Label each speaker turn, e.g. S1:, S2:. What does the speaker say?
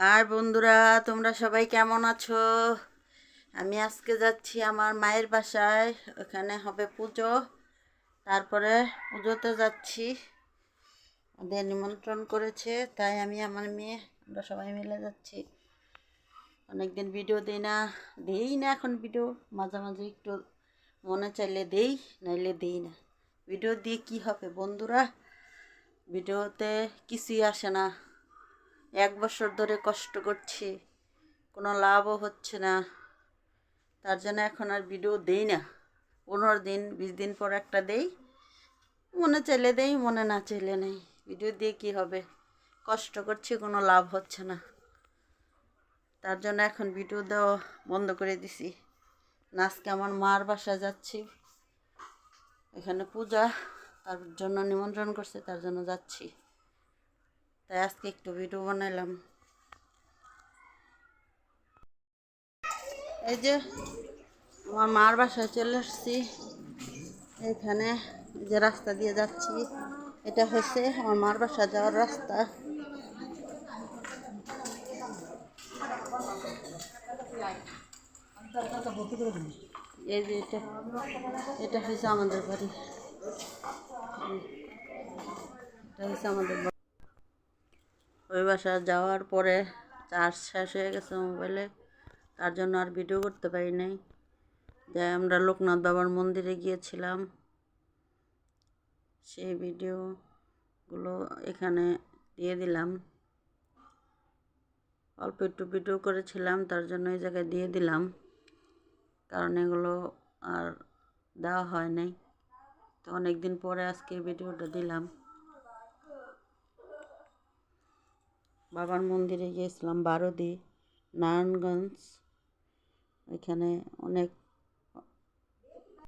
S1: High বন্ধুরা, তোমরা সবাই কেমন আছো? আমি আজকে যাচ্ছি আমার মায়ের বাসায়। ওখানে হবে পুজো। তারপরে পুজোতে যাচ্ছি। ওদের নিমন্ত্রণ করেছে, তাই আমি আমার মেয়ে, আমরা সবাই মিলে যাচ্ছি। অনেকদিন ভিডিও দিই না দিই না এখন ভিডিও। মাঝে মাঝে একটু মনে চাইলে দেই, নাইলে দিই না। ভিডিও দিয়ে কি হবে বন্ধুরা? ভিডিওতে কিছুই আসে না। এক বছর ধরে কষ্ট করছি, কোনো লাভও হচ্ছে না। তার জন্য এখন আর ভিডিও দেই না। পনেরো দিন, বিশ দিন পর একটা দেই। মনে চাইলে দেই, মনে না চাইলে নেই। ভিডিও দিয়ে কি হবে? কষ্ট করছি, কোনো লাভ হচ্ছে না। তার জন্য এখন ভিডিও দেওয়া বন্ধ করে দিছি। না, আজকে আমার মার বাসায় যাচ্ছি। এখানে পূজা, তার জন্য নিমন্ত্রণ করছে, তার জন্য যাচ্ছি। তাই আজকে একটু ভিডিও বানাইলাম। এই যে আমার মার বাসায় চলে এসেছি এখানে যে রাস্তা দিয়ে যাচ্ছি। এটা হচ্ছে আমার মার বাসা যাওয়ার রাস্তা। এই যে এটা এটা হচ্ছে আমাদের বাড়ি। এটা হচ্ছে আমাদের ওই বাসা যাওয়ার পরে চার্জ শেষ হয়ে গেছে মোবাইলে। তার জন্য আর ভিডিও করতে পারি নাই। যে আমরা লোকনাথ বাবার মন্দিরে গিয়েছিলাম। সেই ভিডিওগুলো এখানে দিয়ে দিলাম। অল্প একটু ভিডিও করেছিলাম, তার জন্য এই জায়গায় দিয়ে দিলাম। কারণ এগুলো আর দেওয়া হয় নাই। তো অনেক দিন পরে আজকে ভিডিওটা দিলাম। বাবার মন্দিরে গিয়েছিলাম বারোদি নারায়ণগঞ্জ। এখানে অনেক